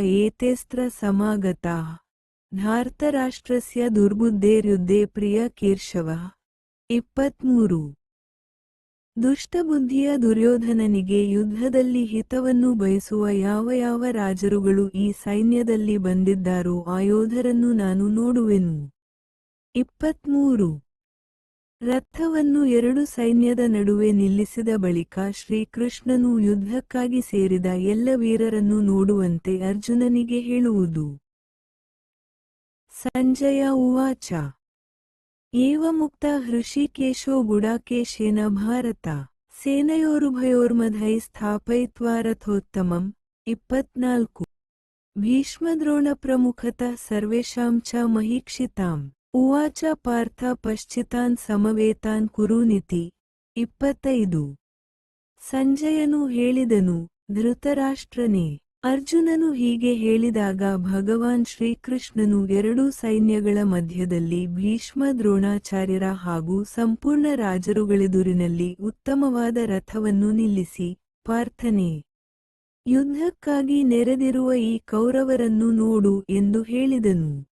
ಏತೇಸ್ತ್ರ ಸಮಾಗತಾಃ ಧಾರ್ತರಾಷ್ಟ್ರಸ್ಯ ದುರ್ಬುದ್ಧೇರ್ಯುದ್ಧೇ ಪ್ರಿಯ ಕೀರ್ಷವ. ಇಪ್ಪತ್ಮೂರು. ದುಷ್ಟಬುದ್ಧಿಯ ದುರ್ಯೋಧನನಿಗೆ ಯುದ್ಧದಲ್ಲಿ ಹಿತವನ್ನು ಬಯಸುವ ಯಾವ ಯಾವ ರಾಜರುಗಳು ಈ ಸೈನ್ಯದಲ್ಲಿ ಬಂದಿದ್ದಾರೋ ಆ ಯೋಧರನ್ನು ನಾನು ನೋಡುವೆನು. ಇಪ್ಪತ್ಮೂರು. ರಥವನ್ನು ಎರಡು ಸೈನ್ಯದ ನಡುವೆ ನಿಲ್ಲಿಸಿದ ಬಳಿಕ ಶ್ರೀಕೃಷ್ಣನು ಯುದ್ಧಕ್ಕಾಗಿ ಸೇರಿದ ಎಲ್ಲ ವೀರರನ್ನು ನೋಡುವಂತೆ ಅರ್ಜುನನಿಗೆ ಹೇಳುವುದು. ಸಂಜಯ ಉವಾಚ. ಏವಮುಕ್ತ ಹೃಷಿಕೇಶೋ ಗುಡಾಕೇಶೇನ ಭಾರತ. ಸೇನಯೋರುಭಯೋರ್ಮಧೈ ಸ್ಥಾಪಯಿತ್ವಾ ರಥೋತ್ತಮಂ. ಇಪ್ಪತ್ನಾಲ್ಕು. ಭೀಷ್ಮದ್ರೋಣ ಪ್ರಮುಖತಃ ಸರ್ವೇಷಾಂ ಚ ಮಹೀಕ್ಷಿತಾಂ. ಉವಾಚ ಪಾರ್ಥ ಪಶ್ಚಿತಾನ್ ಸಮವೇತಾನ್ ಕುರುನಿತಿ ಇಪ್ಪತ್ತೈದು. ಸಂಜಯನು ಹೇಳಿದನು, ಧೃತರಾಷ್ಟ್ರನೇ, ಅರ್ಜುನನು ಹೀಗೆ ಹೇಳಿದಾಗ ಭಗವಾನ್ ಶ್ರೀಕೃಷ್ಣನು ಎರಡೂ ಸೈನ್ಯಗಳ ಮಧ್ಯದಲ್ಲಿ ಭೀಷ್ಮ ದ್ರೋಣಾಚಾರ್ಯರ ಹಾಗೂ ಸಂಪೂರ್ಣ ರಾಜರುಗಳೆದುರಿನಲ್ಲಿ ಉತ್ತಮವಾದ ರಥವನ್ನು ನಿಲ್ಲಿಸಿ, ಪಾರ್ಥನೆ, ಯುದ್ಧಕ್ಕಾಗಿ ನೆರೆದಿರುವ ಈ ಕೌರವರನ್ನು ನೋಡು ಎಂದು ಹೇಳಿದನು.